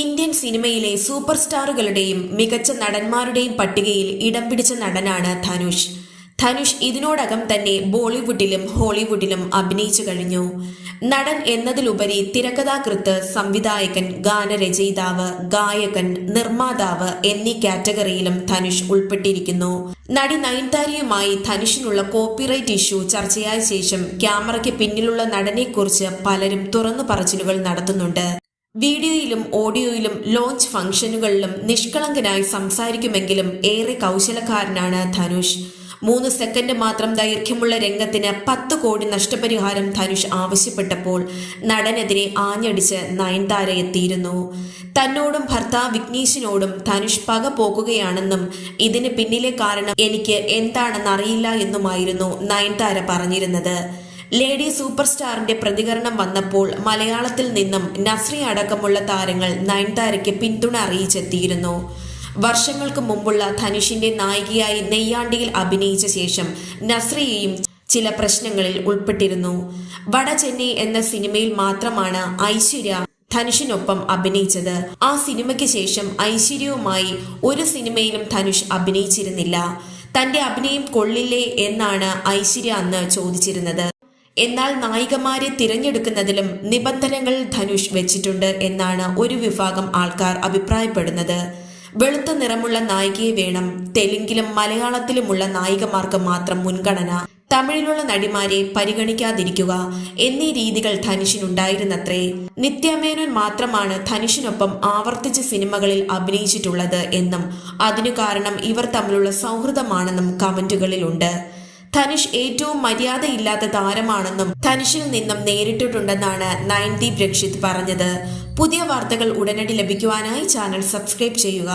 Indian സിനിമയിലെ super സ്റ്റാറുകളുടെയും മികച്ച നടന്മാരുടെയും പട്ടികയിൽ ഇടം പിടിച്ച നടനാണ് ധനുഷ്. ധനുഷ് ഇതിനോടകം തന്നെ ബോളിവുഡിലും ഹോളിവുഡിലും അഭിനയിച്ചു കഴിഞ്ഞു. നടൻ എന്നതിലുപരി തിരക്കഥാകൃത്ത് സംവിധായകൻ ഗാനരചയിതാവ് ഗായകൻ നിർമ്മാതാവ് എന്നീ കാറ്റഗറിയിലും ധനുഷ് ഉൾപ്പെട്ടിരിക്കുന്നു. നടി നയൻതാരയുമായി ധനുഷിനുള്ള കോപ്പിറൈറ്റ് ഇഷ്യൂ ചർച്ചയായ ശേഷം ക്യാമറയ്ക്ക് പിന്നിലുള്ള നടനെക്കുറിച്ച് പലരും തുറന്നു പറച്ചിലുകൾ നടത്തുന്നുണ്ട്. വീഡിയോയിലും ഓഡിയോയിലും ലോഞ്ച് ഫംഗ്ഷനുകളിലും നിഷ്കളങ്കനായി സംസാരിക്കുമെങ്കിലും ഏറെ കൗശലക്കാരനാണ് ധനുഷ്. മൂന്ന് സെക്കൻഡ് മാത്രം ദൈർഘ്യമുള്ള രംഗത്തിന് പത്ത് കോടി നഷ്ടപരിഹാരം ധനുഷ് ആവശ്യപ്പെട്ടപ്പോൾ നടനെതിരെ ആഞ്ഞടിച്ച് നയൻതാര എത്തിയിരുന്നു. തന്നോടും ഭർത്താവ് വിഘ്നീഷിനോടും ധനുഷ് പക പോക്കുകയാണെന്നും ഇതിന് പിന്നിലെ കാരണം എനിക്ക് എന്താണെന്നറിയില്ല എന്നുമായിരുന്നു നയൻതാര പറഞ്ഞിരുന്നത്. ലേഡി സൂപ്പർ സ്റ്റാറിന്റെ പ്രതികരണം വന്നപ്പോൾ മലയാളത്തിൽ നിന്നും നസ്രി അടക്കമുള്ള താരങ്ങൾ നയൻതാരയ്ക്ക് പിന്തുണ അറിയിച്ചെത്തിയിരുന്നു. വർഷങ്ങൾക്ക് മുമ്പുള്ള ധനുഷിന്റെ നായികയായി നെയ്യാണ്ടിയിൽ അഭിനയിച്ച ശേഷം നസ്രിയെയും ചില പ്രശ്നങ്ങളിൽ ഉൾപ്പെട്ടിരുന്നു. വട ചെന്നൈ എന്ന സിനിമയിൽ മാത്രമാണ് ഐശ്വര്യ ധനുഷിനൊപ്പം അഭിനയിച്ചത്. ആ സിനിമയ്ക്ക് ശേഷം ഐശ്വര്യവുമായി ഒരു സിനിമയിലും ധനുഷ് അഭിനയിച്ചിരുന്നില്ല. തന്റെ അഭിനയം കൊള്ളില്ലേ എന്നാണ് ഐശ്വര്യ അന്ന് ചോദിച്ചിരുന്നത്. എന്നാൽ നായികമാരെ തിരഞ്ഞെടുക്കുന്നതിലും നിബന്ധനകൾ ധനുഷ് വെച്ചിട്ടുണ്ട് എന്നാണ് ഒരു വിഭാഗം ആൾക്കാർ അഭിപ്രായപ്പെടുന്നത്. വെളുത്ത നിറമുള്ള നായികയെ വേണം തെലുങ്കിലും മലയാളത്തിലുമുള്ള നായികമാർക്ക് മാത്രം മുൻഗണന. തമിഴിലുള്ള നടിമാരെ പരിഗണിക്കാതിരിക്കുക എന്നീ രീതികൾ ധനുഷിനുണ്ടായിരുന്നത്രേ. നിത്യമേനോൻ മാത്രമാണ് ധനുഷിനൊപ്പം ആവർത്തിച്ച് സിനിമകളിൽ അഭിനയിച്ചിട്ടുള്ളത് എന്നും അതിനു കാരണം ഇവർ തമ്മിലുള്ള സൗഹൃദമാണെന്നും കമന്റുകളിലുണ്ട്. ധനുഷ് ഏറ്റവും മര്യാദയില്ലാത്ത താരമാണെന്നും ധനുഷിൽ നിന്നും നേരിട്ടിട്ടുണ്ടെന്നാണ് നയൻദീപ് രക്ഷിത് പറഞ്ഞത്. പുതിയ വാർത്തകൾ ഉടനടി ലഭിക്കുവാനായി ചാനൽ സബ്സ്ക്രൈബ് ചെയ്യുക.